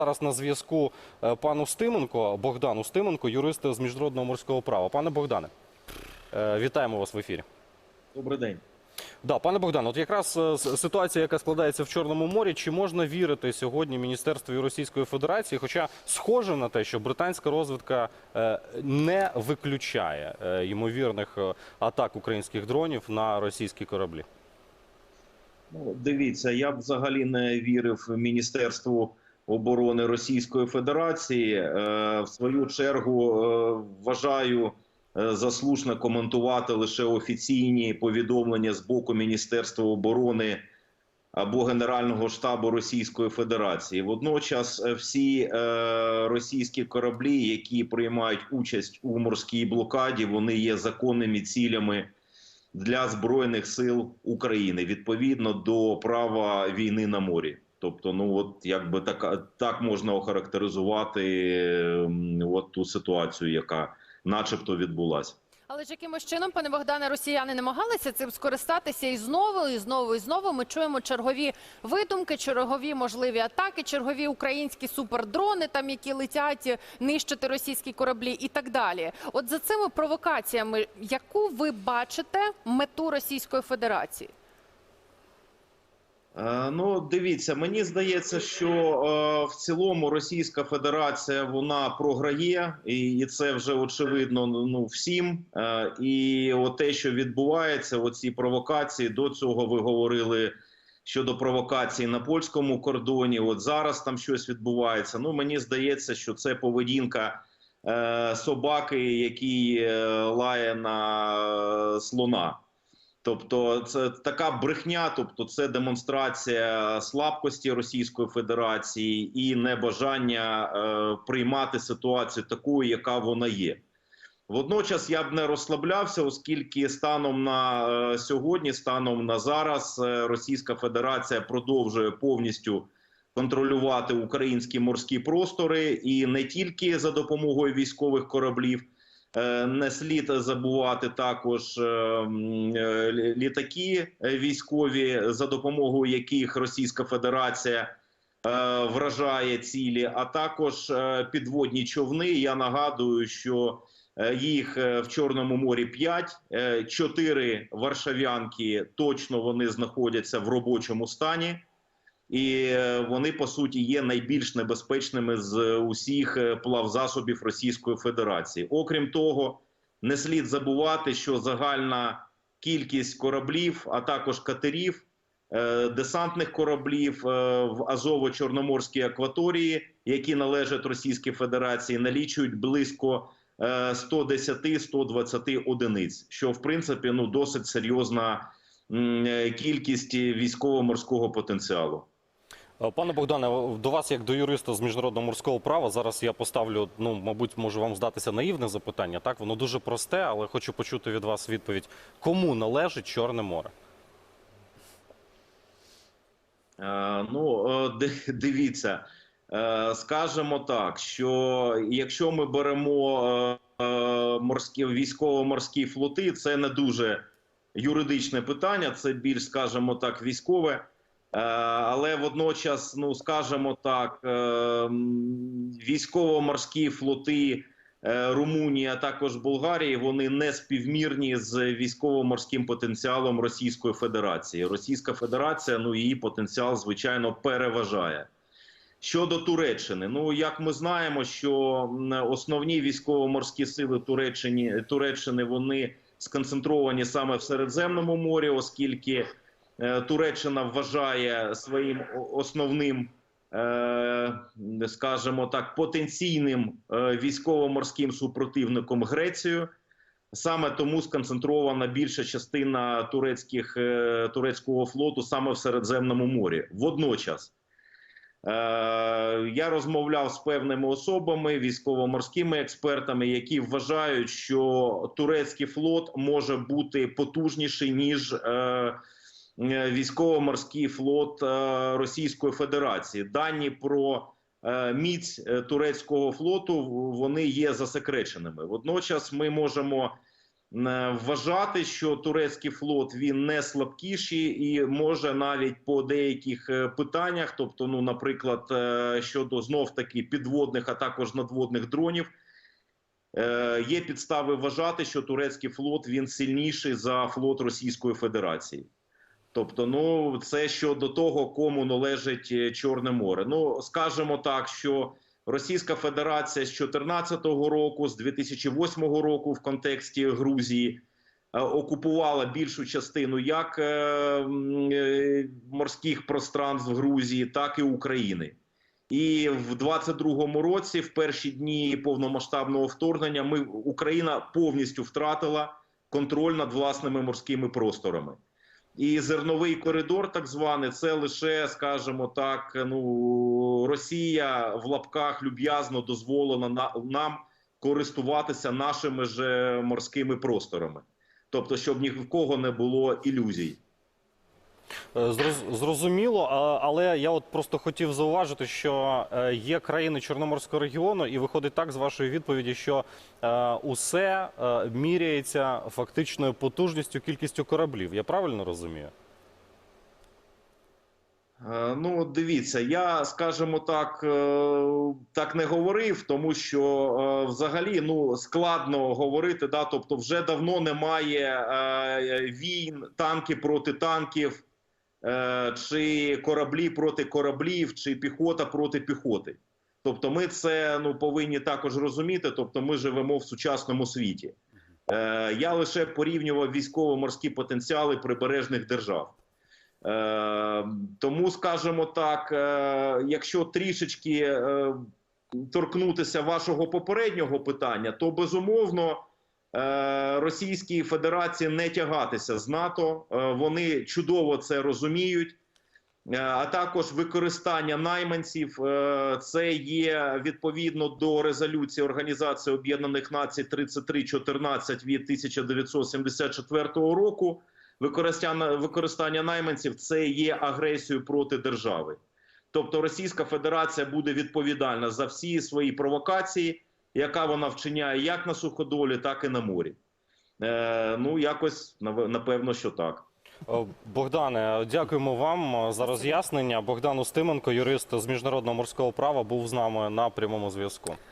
Зараз на зв'язку е, пан Устименко, Богдан Устименко, юрист з міжнародного морського права. Пане Богдане, е, вітаємо вас в ефірі. Добрий день. Да, пане Богдан, от якраз е, ситуація, яка складається в Чорному морі, чи можна вірити сьогодні Міністерству Російської Федерації? Хоча схоже на те, що британська розвідка не виключає ймовірних атак українських дронів на російські кораблі. Ну, дивіться, я б взагалі не вірив Міністерству оборони Російської Федерації. Е, в свою чергу е, вважаю е, за слушне коментувати лише офіційні повідомлення з боку Міністерства оборони або Генерального штабу Російської Федерації. Водночас, всі російські кораблі, які приймають участь у морській блокаді, вони є законними цілями для збройних сил України відповідно до права війни на морі. Тобто, ну от якби так, так можна охарактеризувати ем, от ту ситуацію, яка, начебто, відбулася. Але ж якимось чином, пане Богдане, росіяни намагалися цим скористатися і знову, і знову, і знову. Ми чуємо чергові видумки, чергові можливі атаки, чергові українські супердрони, там які летять нищити російські кораблі і так далі. От за цими провокаціями, яку ви бачите мету Російської Федерації? Е, Ну, дивіться, мені здається, що е, в цілому Російська Федерація вона програє, і, це вже очевидно ну всім. Е, і те, що відбувається, оці провокації до цього ви говорили щодо провокацій на польському кордоні. От зараз там щось відбувається. Ну мені здається, що це поведінка собаки, який лає на слона. Тобто, це така брехня, тобто це демонстрація слабкості Російської Федерації і небажання е, приймати ситуацію такою, яка вона є. Водночас я б не розслаблявся, оскільки станом на е, сьогодні, станом на зараз, е, Російська Федерація продовжує повністю контролювати українські морські простори і не тільки за допомогою військових кораблів. Е, Не слід забувати також е, е, лі- літаки військові, за допомогою яких Російська Федерація вражає цілі, а також підводні човни. Я нагадую, що їх в Чорному морі 5, 4 варшавянки точно вони знаходяться в робочому стані. І е, вони по суті є найбільш небезпечними з усіх е, плавзасобів Російської Федерації. Окрім того, не слід забувати, що загальна кількість кораблів, а також катерів, е, десантних кораблів е, в Азово-Чорноморській акваторії, які належать Російській Федерації, налічують близько е, 110-120 одиниць, що в принципі ну досить серйозна е, кількість військово-морського потенціалу. Е, Пане Богдане, до вас, як до юриста з міжнародного морського права, зараз я поставлю, ну, мабуть, може вам здатися наївне запитання. Так, воно дуже просте, але хочу почути від вас відповідь. Кому належить Чорне море? Е, Ну, е, дивіться, е, скажемо так, що якщо ми беремо е, е, морські військово-морські флоти, це не дуже юридичне питання, це більш, скажімо так, військове. Е, Але водночас, ну скажімо так, е, військово-морські флоти е, Румунії, а також Болгарії, вони не співмірні з військово-морським потенціалом Російської Федерації. Російська Федерація, ну її потенціал, звичайно, переважає. Щодо Туреччини, ну як ми знаємо, що основні військово-морські сили Туреччини, Туреччини вони сконцентровані саме в Середземному морі, оскільки Туреччина вважає своїм основним, е, скажімо так, потенційним е, військово-морським супротивником Грецію. Саме тому сконцентрована більша частина турецьких, е, турецького флоту саме в Середземному морі. Водночас е, я розмовляв з певними особами, військово-морськими експертами, які вважають, що турецький флот може бути потужніший ніж е, е, військово-морський флот е, Російської Федерації. Дані про е, міць е, турецького флоту вони є засекреченими. Водночас ми можемо е, вважати, що турецький флот він не слабкіший і може навіть по деяких е, питаннях, тобто, ну, наприклад, е, щодо знов таки підводних, а також надводних дронів. Е, Є підстави вважати, що турецький флот він сильніший за флот Російської Федерації. Тобто, ну це щодо того, кому належить е, Чорне море. Ну скажемо так, що Російська Федерація з 2014 року, з 2008 року, в контексті Грузії е, окупувала більшу частину як е, морських пространств Грузії, так і України. І в 22-му році, в перші дні повномасштабного вторгнення, ми Україна повністю втратила контроль над власними морськими просторами. І зерновий коридор, так званий, це лише, скажімо так, ну Росія в лапках люб'язно дозволена на, нам користуватися нашими ж е, морськими просторами. Тобто, щоб ні в кого не було ілюзій. Е, Зрозуміло, але я от просто хотів зауважити, що е, є країни Чорноморського регіону, і виходить так з вашої відповіді, що е, усе міряється фактичною потужністю, кількістю кораблів. Я правильно розумію? Ну, дивіться, я скажімо так, так не говорив, тому що взагалі ну складно говорити. Да, тобто, вже давно немає війн, танки проти танків, чи кораблі проти кораблів, чи піхота проти піхоти. Тобто, ми це ну повинні також розуміти. Тобто, ми живемо в сучасному світі. Е, Я лише порівнював військово-морські потенціали прибережних держав. Е, тому, скажімо так, е, якщо трішечки е, торкнутися вашого попереднього питання, то безумовно е, Російській Федерації не тягатися з НАТО. Е, вони чудово це розуміють. Е, А також використання найманців е, це є відповідно до резолюції Організації Об'єднаних Націй 3314 від 1974 року. Використання використання найманців це є агресією проти держави. Тобто Російська Федерація буде відповідальна за всі свої провокації, яка вона вчиняє як на суходолі, так і на морі. Е, ну якось напевно, що так. Е, Богдане, дякуємо вам е, за роз'яснення. Богдан Устименко, юрист з міжнародного морського права, був з нами на прямому зв'язку.